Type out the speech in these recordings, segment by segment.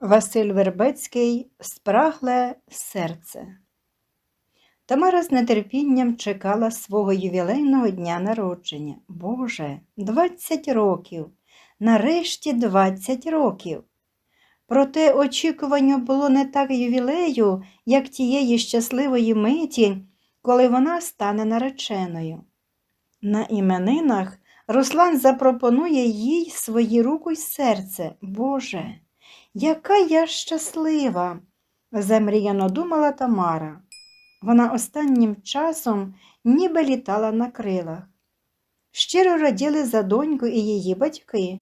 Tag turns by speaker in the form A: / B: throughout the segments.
A: Василь Вербецький Спрагле серце. Тамара з нетерпінням чекала свого ювілейного дня народження. Боже, 20 років. Нарешті 20 років. Проте очікування було не так ювілею, як тієї щасливої миті, коли вона стане нареченою. На іменинах Руслан запропонує їй свої руку й серце. Боже, яка я щаслива, замріяно думала Тамара. Вона останнім часом ніби літала на крилах. Щиро раділи за доньку і її батьки.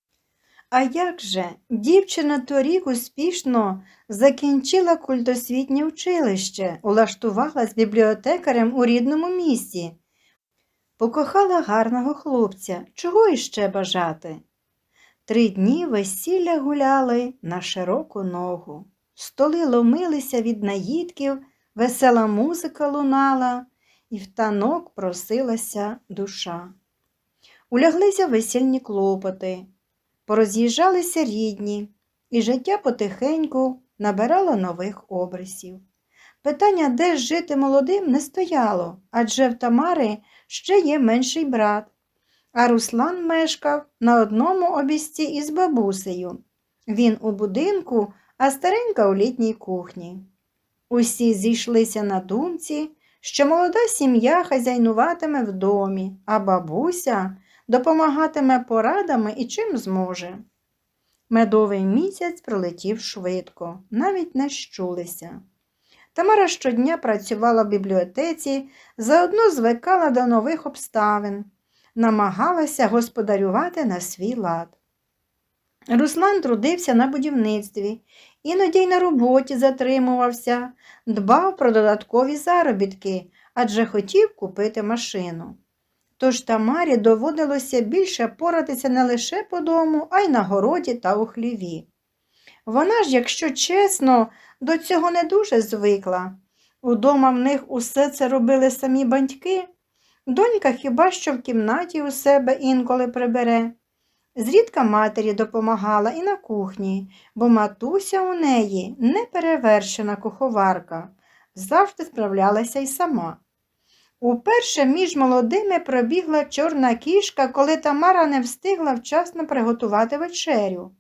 A: А як же, дівчина торік успішно закінчила культосвітнє училище, улаштувалась бібліотекарем у рідному місті, покохала гарного хлопця, чого іще бажати? Три дні весілля гуляли на широку ногу, столи ломилися від наїдків, весела музика лунала, і в танок просилася душа. Уляглися весільні клопоти, пороз'їжджалися рідні, і життя потихеньку набирало нових обрисів. Питання, де жити молодим, не стояло, адже в Тамари ще є менший брат. А Руслан мешкав на одному обісті із бабусею. Він у будинку, а старенька у літній кухні. Усі зійшлися на думці, що молода сім'я хазяйнуватиме в домі, а бабуся допомагатиме порадами і чим зможе. Медовий місяць пролетів швидко, навіть не щулися. Тамара щодня працювала в бібліотеці, заодно звикала до нових обставин, намагалася господарювати на свій лад. Руслан трудився на будівництві, іноді й на роботі затримувався, дбав про додаткові заробітки, адже хотів купити машину. Тож Тамарі доводилося більше поратися не лише по дому, а й на городі та у хліві. Вона ж, якщо чесно, до цього не дуже звикла. Удома в них усе це робили самі батьки. Донька хіба що в кімнаті у себе інколи прибере. Зрідка матері допомагала і на кухні, бо матуся у неї неперевершена куховарка, завжди справлялася й сама. Уперше між молодими пробігла чорна кішка, коли Тамара не встигла вчасно приготувати вечерю.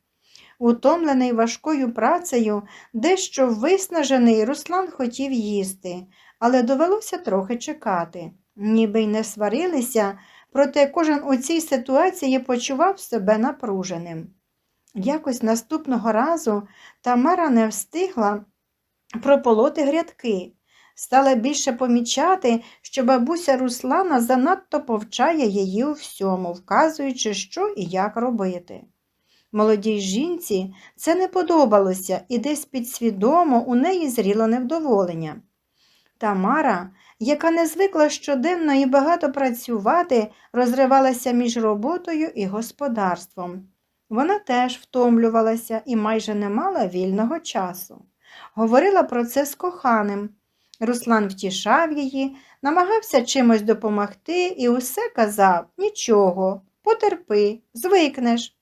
A: Утомлений важкою працею, дещо виснажений, Руслан хотів їсти, але довелося трохи чекати. Ніби й не сварилися, проте кожен у цій ситуації почував себе напруженим. Якось наступного разу Тамара не встигла прополоти грядки. Стала більше помічати, що бабуся Руслана занадто повчає її у всьому, вказуючи, що і як робити. Молодій жінці це не подобалося і десь підсвідомо у неї зріло невдоволення. Тамара, яка не звикла щоденно і багато працювати, розривалася між роботою і господарством. Вона теж втомлювалася і майже не мала вільного часу. Говорила про це з коханим. Руслан втішав її, намагався чимось допомогти і усе казав нічого, потерпи, звикнеш.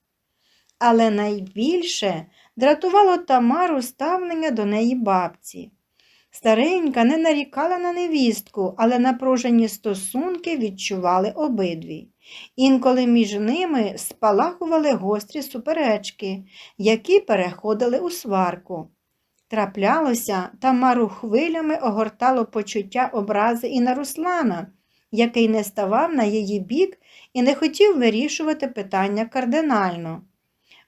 A: Але найбільше дратувало Тамару ставлення до неї бабці. Старенька не нарікала на невістку, але напружені стосунки відчували обидві. Інколи між ними спалахували гострі суперечки, які переходили у сварку. Траплялося, Тамару хвилями огортало почуття образи і на Руслана, який не ставав на її бік і не хотів вирішувати питання кардинально.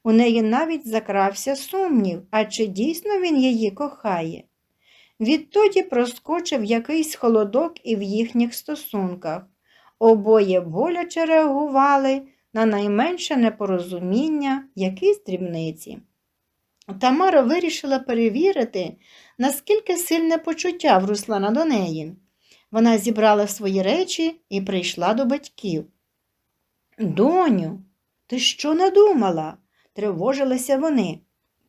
A: У неї навіть закрався сумнів, а чи дійсно він її кохає. Відтоді проскочив якийсь холодок і в їхніх стосунках. Обоє боляче реагували на найменше непорозуміння, якісь дрібниці. Тамара вирішила перевірити, наскільки сильне почуття в Руслана до неї. Вона зібрала свої речі і прийшла до батьків. Доню, ти що надумала? тривожилися вони.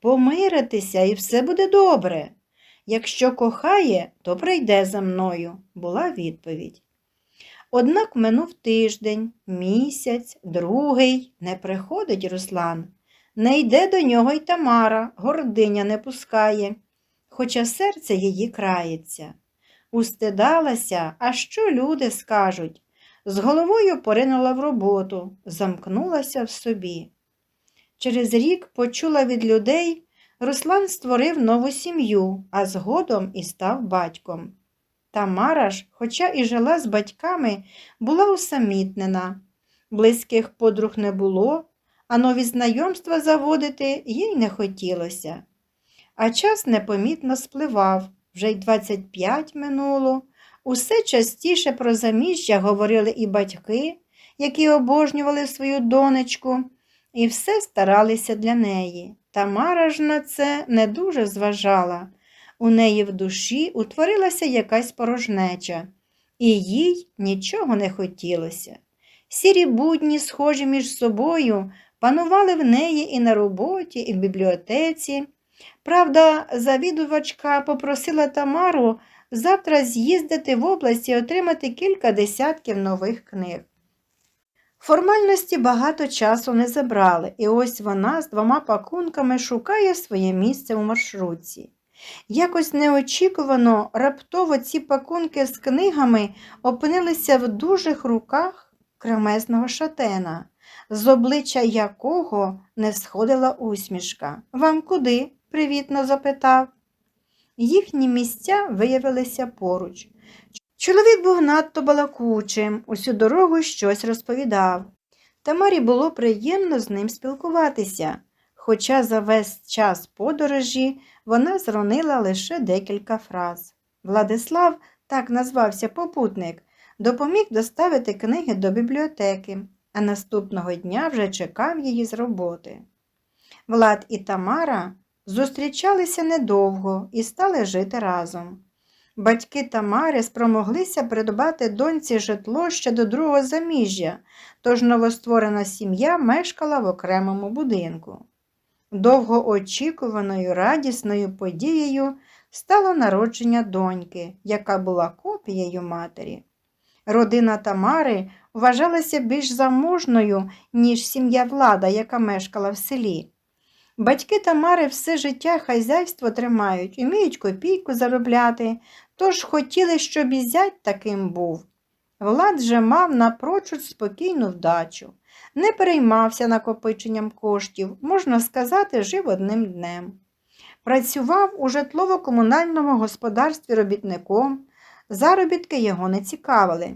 A: Помиритися і все буде добре. Якщо кохає, то прийде за мною, була відповідь. Однак минув тиждень, місяць, другий не приходить Руслан. Не йде до нього й Тамара, гординя не пускає, хоча серце її крається. Устидалася, а що люди скажуть? З головою поринула в роботу, замкнулася в собі. Через рік почула від людей, Руслан створив нову сім'ю, а згодом і став батьком. Тамара ж, хоча і жила з батьками, була усамітнена. Близьких подруг не було, а нові знайомства заводити їй не хотілося. А час непомітно спливав, вже й 25 минуло. Усе частіше про заміжжя говорили і батьки, які обожнювали свою донечку, і все старалися для неї. Тамара ж на це не дуже зважала. У неї в душі утворилася якась порожнеча, і їй нічого не хотілося. Сірі будні, схожі між собою, панували в неї і на роботі, і в бібліотеці. Правда, завідувачка попросила Тамару завтра з'їздити в область і отримати кілька десятків нових книг. Формальності багато часу не забрали, і ось вона з двома пакунками шукає своє місце у маршрутці. Якось неочікувано, раптово ці пакунки з книгами опинилися в дужих руках кремезного шатена, з обличчя якого не сходила усмішка. Вам куди? привітно запитав. Їхні місця виявилися поруч. Чоловік був надто балакучим, усю дорогу щось розповідав. Тамарі було приємно з ним спілкуватися, хоча за весь час подорожі вона зронила лише декілька фраз. Владислав, так назвався попутник, допоміг доставити книги до бібліотеки, а наступного дня вже чекав її з роботи. Влад і Тамара зустрічалися недовго і стали жити разом. Батьки Тамари спромоглися придбати доньці житло ще до другого заміжжя, тож новостворена сім'я мешкала в окремому будинку. Довгоочікуваною радісною подією стало народження доньки, яка була копією матері. Родина Тамари вважалася більш заможною, ніж сім'я влада, яка мешкала в селі. Батьки Тамари все життя хазяйство тримають, вміють копійку заробляти, тож хотіли, щоб і зять таким був. Влад же мав напрочуд спокійну вдачу, не переймався накопиченням коштів, можна сказати, жив одним днем. Працював у житлово-комунальному господарстві робітником, заробітки його не цікавили.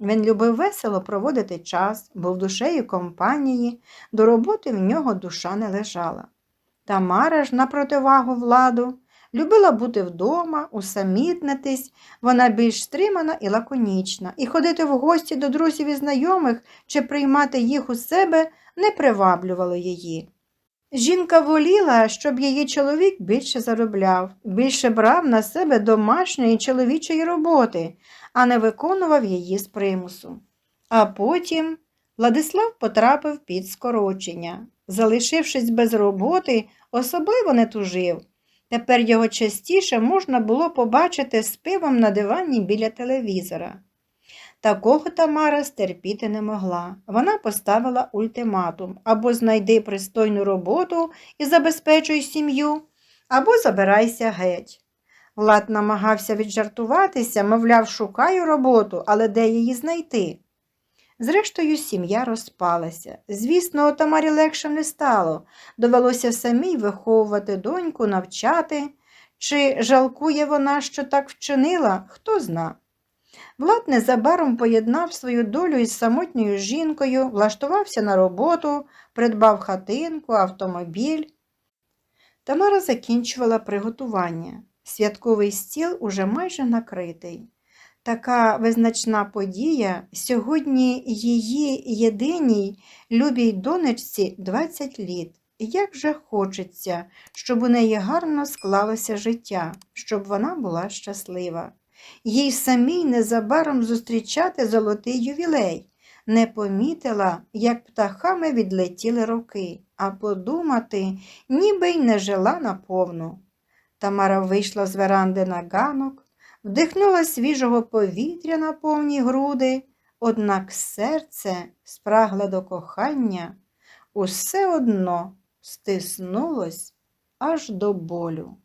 A: Він любив весело проводити час, був душею компанії, до роботи в нього душа не лежала. Тамара ж, на противагу владу, любила бути вдома, усамітнитись, вона більш стримана і лаконічна, і ходити в гості до друзів і знайомих чи приймати їх у себе не приваблювало її. Жінка воліла, щоб її чоловік більше заробляв, більше брав на себе домашньої чоловічої роботи, а не виконував її з примусу. А потім Владислав потрапив під скорочення. Залишившись без роботи, особливо не тужив. Тепер його частіше можна було побачити з пивом на дивані біля телевізора. Такого Тамара стерпіти не могла. Вона поставила ультиматум або знайди пристойну роботу і забезпечуй сім'ю, або забирайся геть. Влад намагався віджартуватися, мовляв, шукаю роботу, але де її знайти? Зрештою, сім'я розпалася. Звісно, Тамарі легше не стало. Довелося самій виховувати доньку, навчати. Чи жалкує вона, що так вчинила, хто зна. Влад незабаром поєднав свою долю із самотньою жінкою, влаштувався на роботу, придбав хатинку, автомобіль. Тамара закінчувала приготування. Святковий стіл уже майже накритий. Така визначна подія сьогодні її єдиній любій донечці 20 літ. Як же хочеться, щоб у неї гарно склалося життя, щоб вона була щаслива. Їй самій незабаром зустрічати золотий ювілей. Не помітила, як птахами відлетіли роки, а подумати, ніби й не жила наповну. Тамара вийшла з веранди на ганок, вдихнула свіжого повітря на повні груди, однак серце спрагле до кохання, усе одно стиснулось аж до болю.